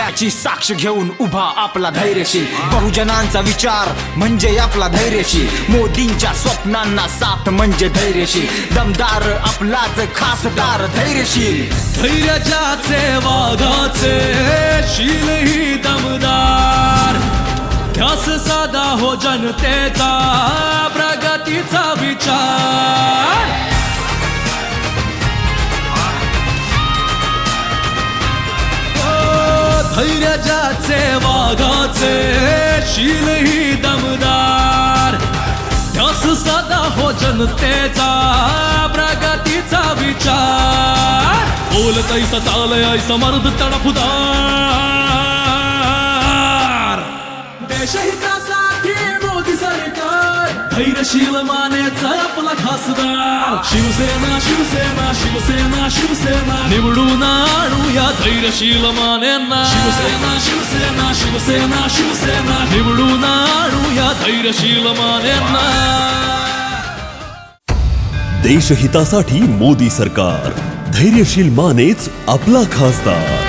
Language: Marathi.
आमची साक्ष घेऊन उभा आपला धैर्यशी बहुजनांचा विचार म्हणजे आपला धैर्यशी मोदींच्या स्वप्नांना साथ म्हणजे धैर्यशी दमदार आपलाच खासदार धैर्यशी धैर्याच्याचे वादाचे शील ही दमदार. ध्यास साधा हो जनतेचा. धैर्याचे वाघाचे शील ही दमदार. ध्यास साधा हो जनतेचा प्रगतीचा विचार. बोलत ऐसा चालय ऐसा मर्द तडफुदार. देशहितासाठी मोदी सरकार. धैर्यशील मानेचा आपला खासदार. शिवसेना शिवसेना शिवसेना शिवसेना. निवडून आणूया धैर्यशील मानेंना शिवसेना शिवसेना शिवसेना शिवसेना निवडून आणूया धैर्यशील मानेंना देशहितासाठी मोदी सरकार. धैर्यशील मानेच आपला खासदार.